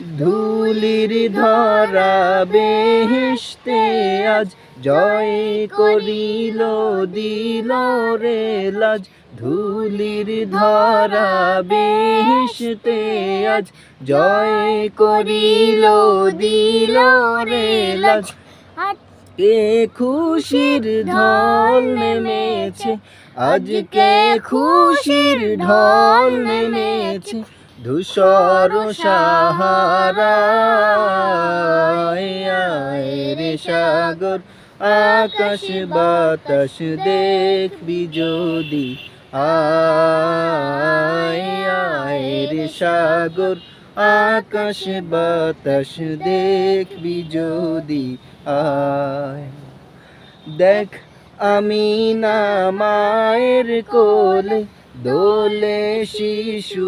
ধুলির ধরা বেহেশতে আজ জয় করিল, দিল রে লাজ। ধুলির ধরা বেহেশতে আজ জয় করিল, দিল রে লাজ। কে খুশির ঢল নেমেছে, আজকে খুশির ঢল নেমেছে। ধূসর সাহারা সাগর, আকাশ বাতাস দেখবি যদি। রে সাগর, আকাশ বাতাস দেখবি যদি। আয়, দেখ আমি না মায়ের কোলে দোলে শিশু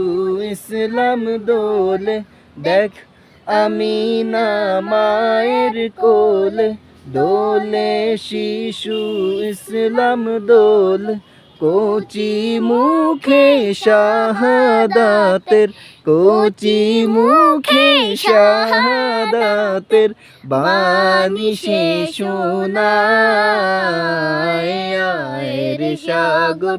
ইসলাম দোলে, দেখ আমি না মায়ের কোলে। দোলে শিশু ইসলাম দোলে, কোচি মুখে শাহাদাতের, কোচি মুখে শাহাদাতের বাণী সে শোনায় সাগর।